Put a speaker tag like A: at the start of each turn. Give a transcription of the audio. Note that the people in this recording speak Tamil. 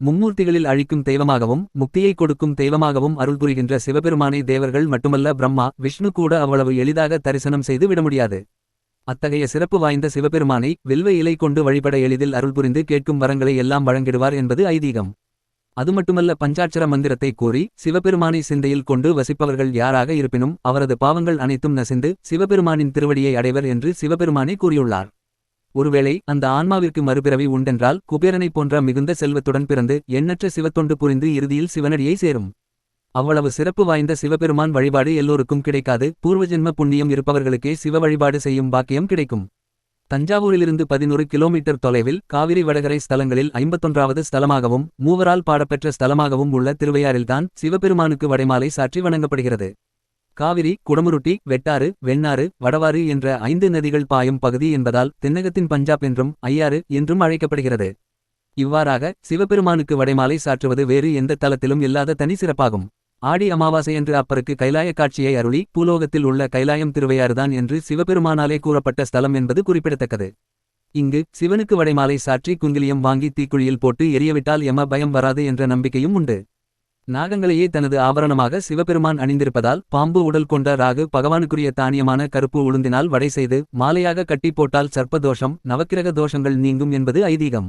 A: மும்மூர்த்திகளில் அழிக்கும் தெய்வமாகவும் முக்தியை கொடுக்கும் தெய்வமாகவும் அருள் புரிகின்ற சிவபெருமானை தேவர்கள் மட்டுமல்ல பிரம்மா விஷ்ணு கூட அவ்வளவு எளிதாக தரிசனம் செய்து விட முடியாது. அத்தகைய சிறப்பு வாய்ந்த சிவபெருமானை வில்வ இலை கொண்டு வழிபட எளிதில் அருள் புரிந்து கேட்கும் வரங்களை எல்லாம் வழங்கிடுவார் என்பது ஐதீகம். அது மட்டுமல்ல பஞ்சாட்சர மந்திரத்தை கூறி சிவபெருமானை சிந்தையில் கொண்டு வசிப்பவர்கள் யாராக இருப்பினும் அவரது பாவங்கள் அனைத்தும் நசிந்து சிவபெருமானின் திருவடியை அடைவர் என்று சிவபெருமானை கூறியுள்ளார். ஒருவேளை அந்த ஆன்மாவிற்கு மறுபிறவி உண்டென்றால் குபேரனைப் போன்ற மிகுந்த செல்வத்துடன் பிறந்து எண்ணற்ற சிவத்தொண்டு புரிந்து இறுதியில் சிவனடியை சேரும். அவ்வளவு சிறப்பு வாய்ந்த சிவபெருமான் வழிபாடு எல்லோருக்கும் கிடைக்காது. பூர்வஜென்ம புண்ணியம் இருப்பவர்களுக்கே சிவ வழிபாடு செய்யும் பாக்கியம் கிடைக்கும். தஞ்சாவூரிலிருந்து பதினொரு கிலோமீட்டர் தொலைவில் காவிரி வடகரை ஸ்தலங்களில் ஐம்பத்தொன்றாவது ஸ்தலமாகவும் மூவரால் பாடப்பெற்ற ஸ்தலமாகவும் உள்ள திருவையாறில்தான் சிவபெருமானுக்கு வடைமாலை சாற்றி வணங்கப்படுகிறது. காவிரி குடமுருட்டி வெட்டாறு வெண்ணாறு வடவாறு என்ற ஐந்து நதிகள் பாயும் பகுதி என்பதால் தென்னகத்தின் பஞ்சாப் என்றும் ஐயாறு என்றும் அழைக்கப்படுகிறது. இவ்வாறாக சிவபெருமானுக்கு வடைமாலை சாற்றுவது வேறு எந்த தலத்திலும் இல்லாத தனி சிறப்பாகும். ஆடி அமாவாசையன்று அப்பருக்கு கைலாய காட்சியை அருளி பூலோகத்தில் உள்ள கைலாயம் திருவையாறுதான் என்று சிவபெருமானாலே கூறப்பட்ட ஸ்தலம் என்பது குறிப்பிடத்தக்கது. இங்கு சிவனுக்கு வடைமாலை சாற்றி குங்கிலியம் வாங்கி தீக்குழியில் போட்டு எரியவிட்டால் எம பயம் வராது என்ற நம்பிக்கையும் உண்டு. நாகங்களையே தனது ஆபரணமாக சிவபெருமான் அணிந்திருப்பதால் பாம்பு உடல் கொண்ட ராகு பகவானுக்குரிய தானியமான கருப்பு உளுந்தினால் வடை செய்து மாலையாக கட்டி போட்டால் சர்ப்பதோஷம் நவக்கிரக தோஷங்கள் நீங்கும் என்பது ஐதீகம்.